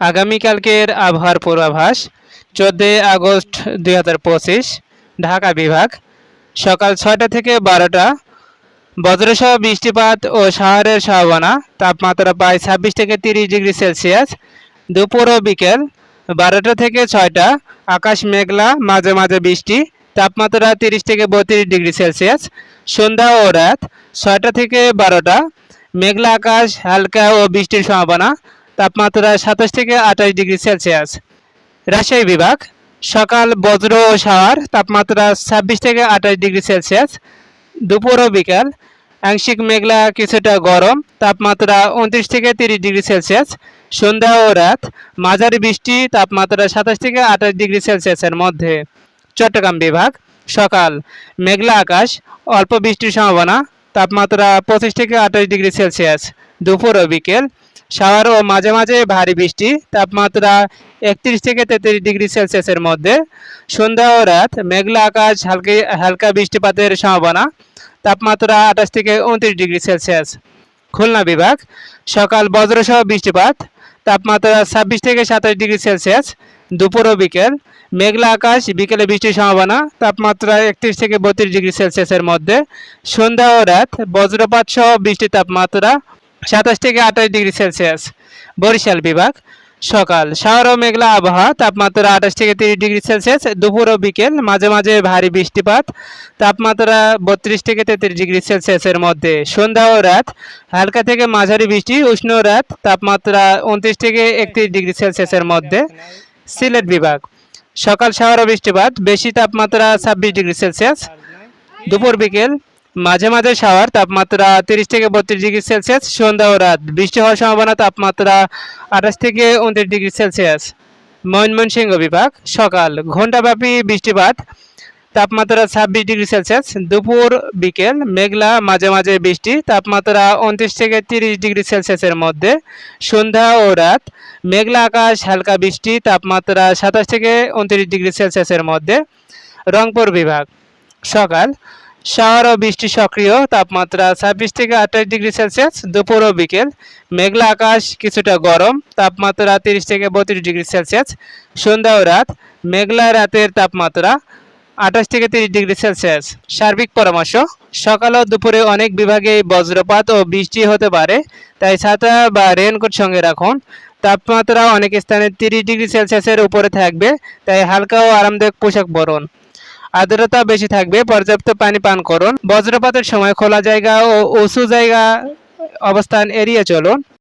আগামীকালকের আবহাওয়ার পূর্বাভাস, চোদ্দোই আগস্ট দুই হাজার পঁচিশ, ঢাকা বিভাগ, সকাল ছয়টা থেকে বারোটা, বজ্রসহ বৃষ্টিপাত ও শহরের সম্ভাবনা, তাপমাত্রা প্রায় ছাব্বিশ থেকে তিরিশ ডিগ্রি সেলসিয়াস, দুপুর ও বিকেল বারোটা থেকে ছয়টা, আকাশ মেঘলা, মাঝে মাঝে বৃষ্টি, তাপমাত্রা তিরিশ থেকে বত্রিশ ডিগ্রি সেলসিয়াস, সন্ধ্যা ও রাত ছয়টা থেকে বারোটা, মেঘলা আকাশ, হালকা ও বৃষ্টির সম্ভাবনা তাপমাত্রা সাতাশ থেকে আঠাশ ডিগ্রি সেলসিয়াস। রাজশাহী বিভাগ, সকাল বজ্র ও শাওয়ার, তাপমাত্রা ছাব্বিশ থেকে আঠাশ ডিগ্রি সেলসিয়াস। দুপুর ও বিকাল, আংশিক মেঘলা কিছুটা গরম, তাপমাত্রা উনত্রিশ থেকে তিরিশ ডিগ্রি সেলসিয়াস। সন্ধ্যা ও রাত, মাঝারি বৃষ্টি, তাপমাত্রা সাতাশ থেকে আঠাশ ডিগ্রি সেলসিয়াসের মধ্যে। চট্টগ্রাম বিভাগ, সকাল, মেঘলা আকাশ, অল্প বৃষ্টির সম্ভাবনা, তাপমাত্রা পঁচিশ থেকে আঠাশ ডিগ্রি সেলসিয়াস। দুপুর ও বিকেল শাওয়ার ও মাঝে মাঝে ভারী বৃষ্টি, তাপমাত্রা একত্রিশ থেকে তেত্রিশ ডিগ্রি সেলসিয়াসের মধ্যে। সন্ধ্যা ও রাত মেঘলা আকাশ, হালকা হালকা বৃষ্টিপাতের সম্ভাবনা, তাপমাত্রা আঠাশ থেকে উনত্রিশ ডিগ্রি সেলসিয়াস। খুলনা বিভাগ, সকাল বজ্রসহ বৃষ্টিপাত, তাপমাত্রা ছাব্বিশ থেকে সাতাশ ডিগ্রি সেলসিয়াস। দুপুর ও বিকেল মেঘলা আকাশ, বিকেলে বৃষ্টির সম্ভাবনা, তাপমাত্রা একত্রিশ থেকে বত্রিশ ডিগ্রি সেলসিয়াসের মধ্যে। সন্ধ্যা ও রাত বজ্রপাত সহ বৃষ্টির তাপমাত্রা সাতাশ থেকে আঠাশ ডিগ্রি সেলসিয়াস। বরিশাল বিভাগ, সকাল। শহর ও মেঘলা আবহাওয়া, তাপমাত্রা আঠাশ থেকে তিরিশ ডিগ্রি সেলসিয়াস। দুপুর ও বিকেল, মাঝে মাঝে ভারী বৃষ্টিপাত। তাপমাত্রা বত্রিশ থেকে তেত্রিশ ডিগ্রি সেলসিয়াসের মধ্যে। সন্ধ্যা ও রাত, হালকা থেকে মাঝারি বৃষ্টি, উষ্ণ রাত, তাপমাত্রা উনত্রিশ থেকে একত্রিশ ডিগ্রি সেলসিয়াসের মধ্যে। সিলেট বিভাগ, সকাল শহর ও বৃষ্টিপাত, বেশি তাপমাত্রা ছাব্বিশ ডিগ্রি সেলসিয়াস। দুপুর বিকেল মাঝে মাঝে শাওয়ার, তাপমাত্রা তিরিশ থেকে বত্রিশ ডিগ্রি সেলসিয়াস, সন্ধ্যা ও রাত। বৃষ্টি হওয়ার সম্ভাবনা, তাপমাত্রা আঠাশ থেকে উনত্রিশ ডিগ্রি সেলসিয়াস। ময়মনসিংহ বিভাগ, সকাল, ঘণ্টাব্যাপী বৃষ্টিপাত, তাপমাত্রা ছাব্বিশ ডিগ্রি সেলসিয়াস। দুপুর, বিকেল, মেঘলা, মাঝে মাঝে বৃষ্টি, তাপমাত্রা উনত্রিশ থেকে তিরিশ ডিগ্রি সেলসিয়াসের মধ্যে। সন্ধ্যা ও রাত, মেঘলা আকাশ, হালকা বৃষ্টি, তাপমাত্রা সাতাশ থেকে উনত্রিশ ডিগ্রি সেলসিয়াসের মধ্যে। রংপুর বিভাগ, সকাল শাওয়ার ও বৃষ্টি সক্রিয়, তাপমাত্রা ছাব্বিশ থেকে আঠাশ ডিগ্রি সেলসিয়াস, দুপুর ও বিকেল। মেঘলা আকাশ কিছুটা গরম, তাপমাত্রা তিরিশ থেকে বত্রিশ ডিগ্রি সেলসিয়াস। সন্ধ্যা ও রাত, মেঘলা রাতের তাপমাত্রা আঠাশ থেকে তিরিশ ডিগ্রি সেলসিয়াস। সার্বিক পরামর্শ, সকাল ও দুপুরে অনেক বিভাগে বজ্রপাত ও বৃষ্টি হতে পারে, তাই ছাতা বা রেনকোট সঙ্গে রাখুন। তাপমাত্রা অনেক স্থানে তিরিশ ডিগ্রি সেলসিয়াসের উপরে থাকবে, তাই হালকা ও আরামদায়ক পোশাক পরুন। আর্দ্রতা বেশি থাকবে, পর্যাপ্ত পানি পান করুন। বজ্রপাতের সময় খোলা জায়গা ও উঁচু জায়গা অবস্থান এড়িয়ে চলুন।